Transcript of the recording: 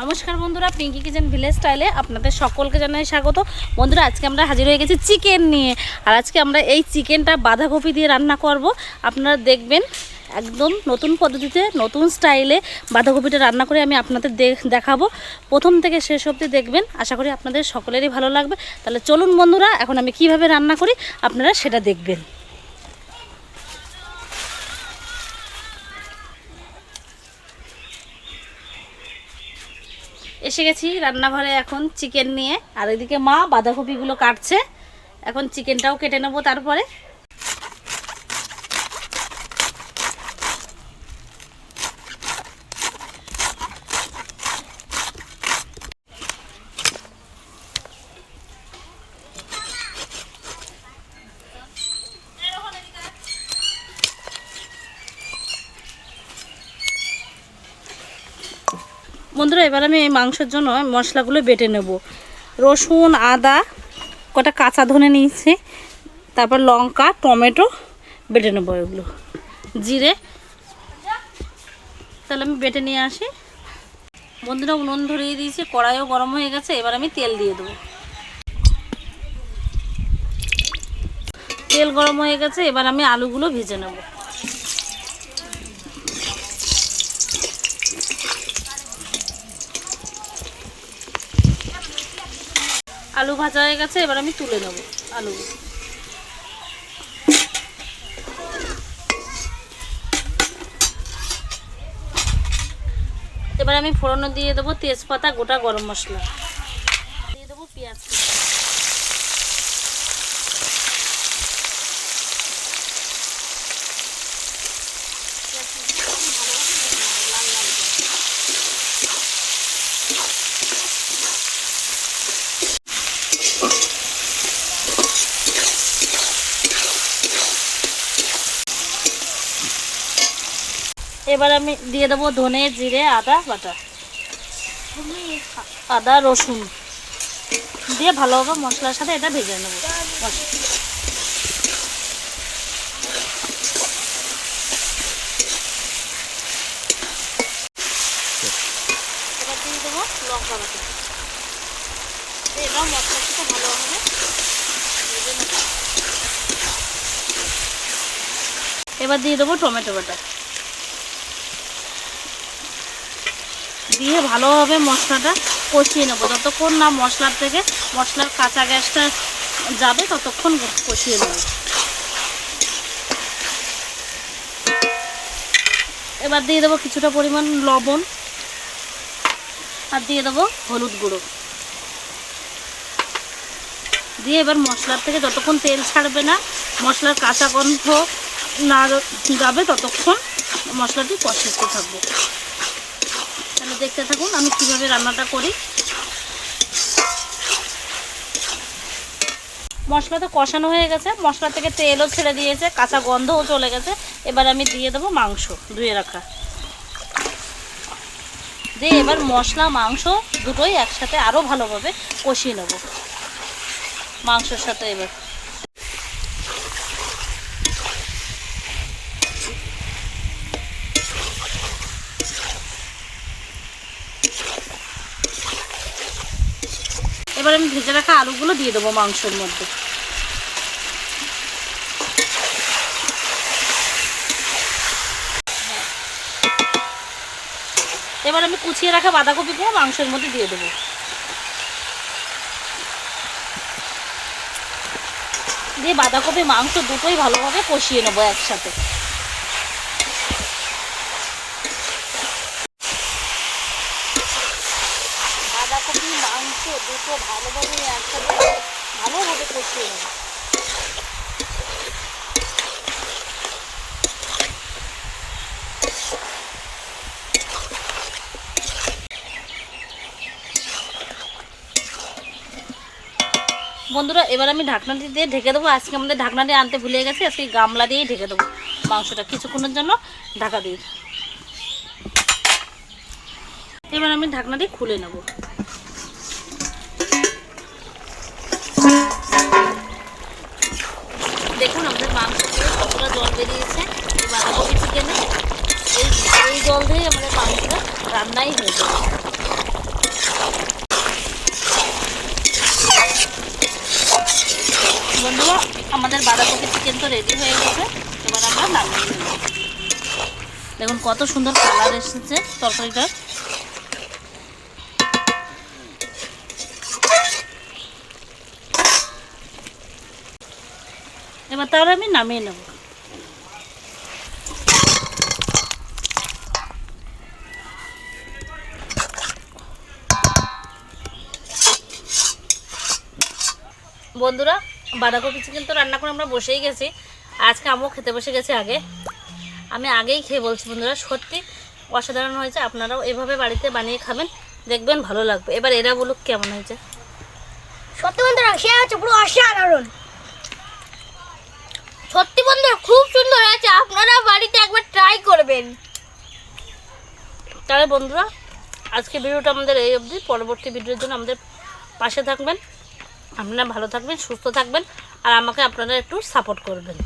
নমস্কার বন্ধুরা Pinki kitchen village স্টাইলে আপনাদের সকলকে জানাই স্বাগত। বন্ধুরা, আজকে আমরা হাজির হয়ে গেছি চিকেন নিয়ে। আর আজকে আমরা এই চিকেনটা বাঁধাকপি দিয়ে রান্না করব। আপনারা দেখবেন একদম নতুন পদ্ধতিতে, নতুন স্টাইলে বাঁধাকপিটা রান্না করে আমি আপনাদের দেখাবো। প্রথম থেকে শেষ অবধি দেখবেন। আশা করি আপনাদের সকলেরই ভালো লাগবে। তাহলে চলুন বন্ধুরা, এখন আমি কীভাবে রান্না করি, আপনারা সেটা দেখবেন। এসে গেছি রান্নাঘরে এখন চিকেন নিয়ে। আর এদিকে মা বাঁধাকপিগুলো কাটছে। এখন চিকেনটাও কেটে নেব তারপরে। বন্ধুরা, এবার আমি এই মাংসের জন্য মশলাগুলো বেটে নেব। রসুন, আদা, কটা কাঁচা ধনে নিয়েছি, তারপর লঙ্কা, টমেটো বেটে নেব এগুলো। জিরে। তাহলে আমি বেটে নিয়ে আসি। বন্ধুরা, উনুন ধরিয়ে দিয়েছি, কড়াইও গরম হয়ে গেছে, এবার আমি তেল দিয়ে দেবো। তেল গরম হয়ে গেছে, এবার আমি আলুগুলো ভেজে নেব। আলু ভাজা হয়ে গেছে, এবার আমি তুলে নেব আলু। এবার আমি ফোড়নে দিয়ে দেবো তেজপাতা, গোটা গরম মশলা। দিয়ে দেবো পেঁয়াজ। এবার আমি দিয়ে দেবো ধনে, জিরে, আদা, বাটা। আদা, রসুন। দিয়ে ভালোভাবে মশলার সাথে এটা ভেজে নেব। এবার দিয়ে দেবো টমেটো বাটা। দিয়ে ভালোভাবে মশলাটা কষিয়ে নেব। যতক্ষণ না মশলার থেকে মশলার কাঁচা গ্যাসটা যাবে, ততক্ষণ কষিয়ে নেব। এবার দিয়ে দেবো কিছুটা পরিমাণ লবণ আর দিয়ে দেবো হলুদ গুঁড়ো। দিয়ে এবার মশলার থেকে যতক্ষণ তেল ছাড়বে না, মশলার কাঁচা গন্ধ না যাবে, ততক্ষণ মশলাটি কষাতে থাকব। দেখতে থাকুন আমি কীভাবে রান্নাটা করি। মশলা তো কষানো হয়ে গেছে, মশলা থেকে তেলও ছেড়ে দিয়েছে, কাঁচা গন্ধও চলে গেছে। এবার আমি দিয়ে দেবো মাংস, ধুয়ে রাখা। দিয়ে এবার মশলা, মাংস দুটোই একসাথে আরও ভালোভাবে কষিয়ে নেব। মাংসর সাথে এবার। এবার আমি ভেজে রাখা আলুগুলো দিয়ে দেবো মাংসের মধ্যে। এবার আমি কুচিয়ে রাখা বাঁধাকপিগুলো মাংসের মধ্যে দিয়ে দেবো। দিয়ে বাঁধাকপি মাংস দুটোই ভালোভাবে কষিয়ে নেব একসাথে। বাঁধাকপি, মাংস দুটো ভালোভাবে একসাথে ভালোভাবে কষিয়ে নেব। বন্ধুরা, এবার আমি ঢাকনাটি দিয়ে ঢেকে দেবো। আজকে আমাদের ঢাকনাটি আনতে ভুলে গেছি, আজকে গামলা দিয়েই ঢেকে দেবো মাংসটা কিছুক্ষণের জন্য ঢাকা দিয়ে। এবার আমি ঢাকনাটি খুলে নেব। জল দিয়ে আমাদের মাংসটা রান্নাই হয়ে যাবে। বন্ধুরা, আমাদের বাঁধাকপি চিকেন তো রেডি হয়ে গেছে, এবার আমরা নামিয়ে নেব। দেখুন কত সুন্দর কালার এসেছে তরকারিটার এবার তাহলে আমি নামিয়ে নেব। বন্ধুরা বাঁধাকপি চিকেন তো রান্না করে আমরা বসেই গেছি। আজকে আমিও খেতে বসে গেছি আগে। আমি আগেই খেয়ে বলছি বন্ধুরা সত্যি অসাধারণ হয়েছে। আপনারাও এভাবে বাড়িতে বানিয়ে খাবেন দেখবেন ভালো লাগবে। এবার এরা বলুক কেমন হয়েছে। সত্যি বন্ধুরা সে হচ্ছে পুরো অসাধারণ। সত্যি বন্ধুরা খুব সুন্দর হয়েছে। আপনারা বাড়িতে একবার ট্রাই করবেন। তাহলে বন্ধুরা আজকে ভিডিওটা আমাদের এই অবধি। পরবর্তী ভিডিওর জন্য আমাদের পাশে থাকবেন। আপনারা ভালো থাকবেন সুস্থ থাকবেন আর আমাকে আপনারা একটু সাপোর্ট করবেন।